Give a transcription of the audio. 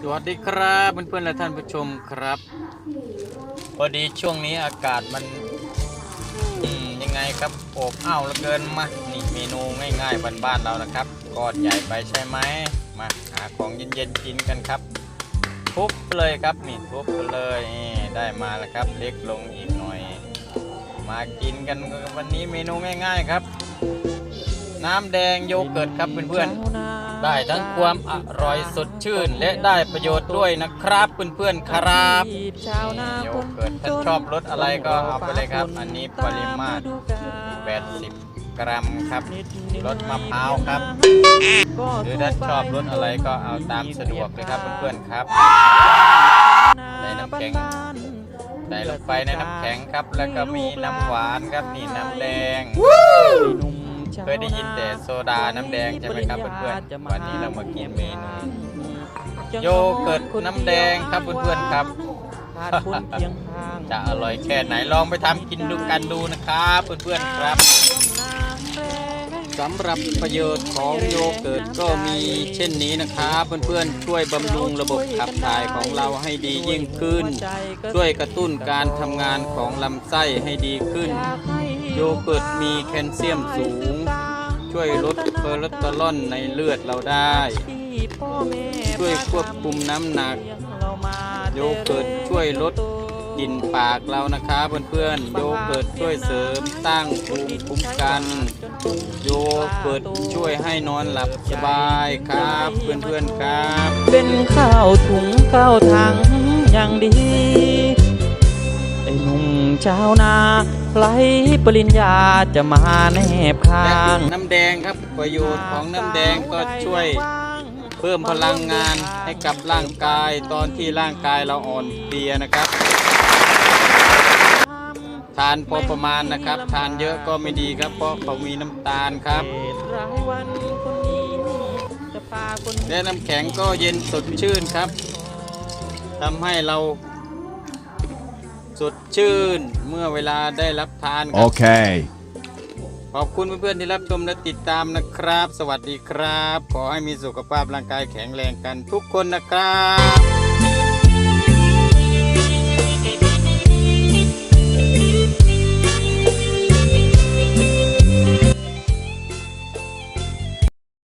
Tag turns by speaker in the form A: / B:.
A: สวัสดีครับเพื่อนๆและท่านผู้ชมครับ พอดีช่วงนี้อากาศมันมยังไงครับอบอ้าวเหลือเกินมานี่เมนูง่ายๆบ้านๆเรานะครับก้อนใหญ่ไปใช่ไหมมาหาของเย็นๆกินกันครับ ทุบเลยครับนี่ทุบเลยได้มาแล้วครับ เล็กลงอีกหน่อย มากินกันวันนี้เมนูง่าย ๆครับ น้ำแดงโยเกิร์ตครับเพื่อนๆ ได้ทั้งความอร่อยสดชื่นและได้ประโยชน์ด้วยนะครับเพื่อนๆครับ
B: ชาวนา
A: โยเกิร์ตถ้าชอบรสอะไรก็เอาไปเลยครับ อันนี้ปริมาตร 80 กรัมครับรสมะพร้าวครับ หรือถ้าชอบรสอะไรก็เอาตามสะดวกเลยครับเพื่อนๆครับในน้ำแข็งใส่ลงไปในน้ำแข็งครับ แล้วก็มีน้ำหวานครับนี่น้ำแดง เคยได้ยินแต่โซดาน้ำแดงใช่ไหมครับเพื่อนๆวันนี้เรามากินเมนูโยเกิร์ตน้ำแดงครับเพื่อนๆครับ
B: ขาดคนเพียงข้าง
A: จะอร่อยแค่ไหนลองไปทำกินดูกันดูนะครับเพื่อนๆครับสำหรับประโยชน์ของโยเกิร์ตก็มีเช่นนี้นะครับเพื่อนๆช่วยบำรุงระบบขับถ่ายของเราให้ดียิ่งขึ้น ช่วยกระตุ้นการทำงานของลำไส้ให้ดีขึ้น โยเกิร์ตมีแคลเซียมสูง ช่วยลดคอเลสเตอรอลในเลือดเราได้ ช่วยควบคุมน้ำหนัก โยเกิร์ตช่วยลดกลิ่นปากเรานะครับเพื่อนๆ โยเกิร์ตช่วยเสริมตั้งภูมิคุ้มกัน โยเกิร์ตช่วยให้นอนหลับสบายครับ เพื่อนๆครับ
B: เป็นข้าวถุงข้าวถังอย่างดี ชาวนาไรปริญญาจะมาแนบข้า
A: และ
B: ง
A: น้ำแดงครับประโยชน์ของน้ำแดงก็ช่วย เพิ่มพลังงานให้กับร่างกายตอนที่ร่างกายเราอ่อนเพลียนะครับ ทานพอประมาณนะครับ ทานเยอะก็ไม่ดีครับ เพราะเขามีน้ำตาลครับ
B: รายวันคนนี้จะพาคน
A: และน้ำแข็งก็เย็นสดชื่นครับทำให้เรา สดชื่นเมื่อเวลาได้รับทานครับ
C: Okay.
A: ขอบคุณเพื่อนๆที่รับชมและติดตามนะครับ สวัสดีครับ ขอให้มีสุขภาพร่างกายแข็งแรงกันทุกคนนะครับ